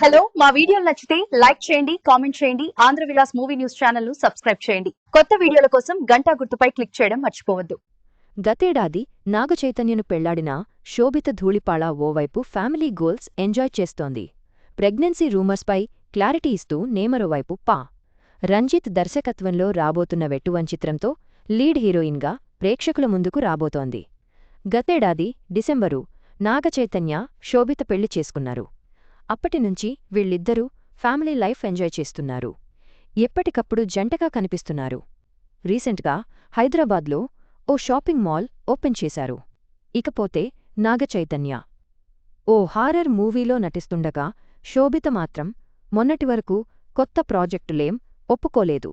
Hello మా వీడియోలు నచ్చితే లైక్ చేయండి కామెంట్ చేయండి ఆంధ్ర విలాస్ మూవీ న్యూస్ ఛానల్ను సబ్స్క్రైబ్ చేయండి. కొత్త వీడియోల కోసం గంటా గుర్తుపై క్లిక్ చేయడం మర్చిపోవద్దు. గతేడాది నాగచైతన్యను పెళ్ళాడిన శోభిత ధూళిపాళ ఓవైపు ఫ్యామిలీ గోల్స్ ఎంజాయ్ చేస్తోంది. ప్రెగ్నెన్సీ రూమర్స్పై క్లారిటీ ఇస్తూ నేమరోవైపు పా. రంజిత్ దర్శకత్వంలో రాబోతున్న వెట్టువన్ చిత్రంతో లీడ్ హీరోయిన్గా ప్రేక్షకుల ముందుకు రాబోతోంది. గతేడాది డిసెంబరు నాగచైతన్య శోభిత పెళ్ళి చేసుకున్నారు. అప్పటినుంచి వీళ్ళిద్దరూ ఫ్యామిలీ లైఫ్ ఎంజాయ్ చేస్తున్నారు. ఎప్పటికప్పుడు జంటగా కనిపిస్తున్నారు. రీసెంట్గా హైదరాబాద్లో ఓ షాపింగ్ మాల్ ఓపెన్ చేశారు. ఇకపోతే నాగచైతన్య ఓ హారర్ మూవీలో నటిస్తుండగా శోభిత మాత్రం మొన్నటివరకు కొత్త ప్రాజెక్టులేం ఒప్పుకోలేదు.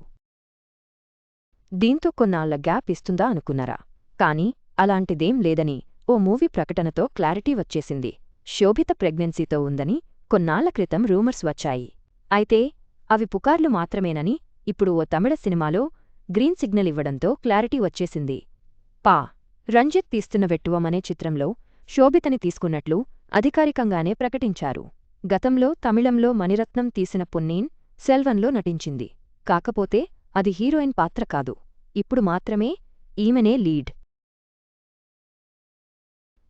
దీంతో కొన్నాళ్ళ గ్యాప్ ఇస్తుందా అనుకున్నారా. కాని అలాంటిదేం లేదని ఓ మూవీ ప్రకటనతో క్లారిటీ వచ్చేసింది. శోభిత ప్రెగ్నెన్సీతో ఉందని కొన్నాళ్ళ క్రితం రూమర్స్ వచ్చాయి. అయితే అవి పుకార్లు మాత్రమేనని ఇప్పుడు ఓ తమిళ సినిమాలో గ్రీన్ సిగ్నల్ ఇవ్వడంతో క్లారిటీ వచ్చేసింది. పా! రంజిత్ తీస్తున్న వెట్టువమనే చిత్రంలో శోభితని తీసుకున్నట్లు అధికారికంగానే ప్రకటించారు. గతంలో తమిళంలో మణిరత్నం తీసిన పొన్నీన్ సెల్వన్లో నటించింది. కాకపోతే అది హీరోయిన్ పాత్ర కాదు. ఇప్పుడు మాత్రమే ఈమెనే లీడ్.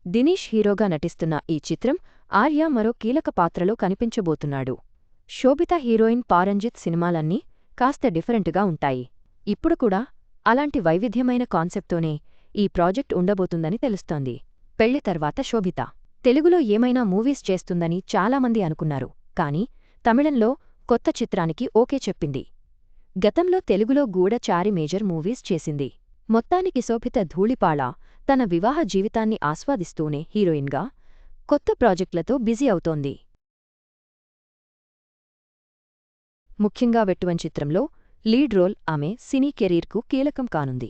దినీష్ హీరోగా నటిస్తున్న ఈ చిత్రం ఆర్య మరో కీలక పాత్రలో కనిపించబోతున్నాడు. శోభిత హీరోయిన్ పారంజిత్ సినిమాలన్నీ కాస్త డిఫరెంట్గా ఉంటాయి. ఇప్పుడు కూడా అలాంటి వైవిధ్యమైన కాన్సెప్ట్తోనే ఈ ప్రాజెక్ట్ ఉండబోతుందని తెలుస్తోంది. పెళ్ళి తర్వాత శోభిత. తెలుగులో ఏమైనా మూవీస్ చేస్తుందని చాలామంది అనుకున్నారు. కాని తమిళంలో కొత్త చిత్రానికి ఓకే చెప్పింది. గతంలో తెలుగులో గూఢచారి మేజర్ మూవీస్ చేసింది. మొత్తానికి శోభిత ధూళిపాళ తన వివాహ జీవితాన్ని ఆస్వాదిస్తూనే హీరోయిన్గా కొత్త ప్రాజెక్టులతో బిజీ అవుతోంది. ముఖ్యంగా వెట్టువన్ చిత్రంలో లీడ్ రోల్ ఆమె సినీ కెరీర్కు కీలకం కానుంది.